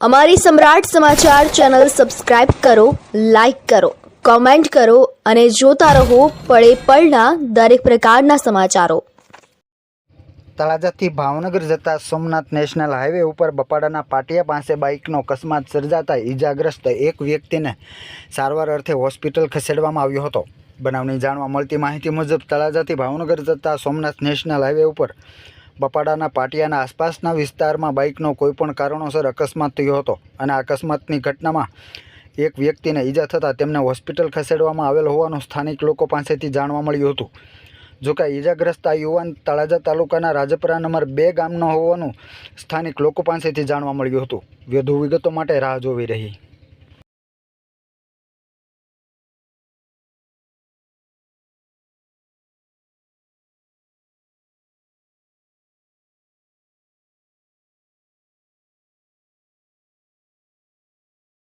અમારી સમ્રાટ સમાચાર ચેનલ સબસ્ક્રાઇબ કરો, લાઇક કરો, કોમેન્ટ કરો અને જોતા રહો પળે પળના દરેક પ્રકારના સમાચારો. તળાજાથી ભાવનગર જતા સોમનાથ નેશનલ હાઈવે ઉપર બપાડાના પાટિયા પાસે બાઇકનો અકસ્માત સર્જાતા ઈજાગ્રસ્ત એક વ્યક્તિને સારવાર અર્થે હોસ્પિટલ ખસેડવામાં આવ્યો હતો. બનાવની જાણવા મળતી માહિતી મુજબ તળાજાથી ભાવનગર જતા સોમનાથ નેશનલ હાઈવે ઉપર બપાડાના પાટિયાના આસપાસના વિસ્તારમાં બાઇકનો કોઈપણ કારણોસર અકસ્માત થયો હતો અને અકસ્માતની ઘટનામાં એક વ્યક્તિને ઈજા થતાં તેમને હોસ્પિટલ ખસેડવામાં આવેલ હોવાનું સ્થાનિક લોકો પાસેથી જાણવા મળ્યું હતું. જોકે ઈજાગ્રસ્ત આ યુવાન તળાજા તાલુકાના રાજપરા નંબર બે ગામનો હોવાનું સ્થાનિક લોકો પાસેથી જાણવા મળ્યું હતું. વધુ વિગતો માટે રાહ જોવી રહી.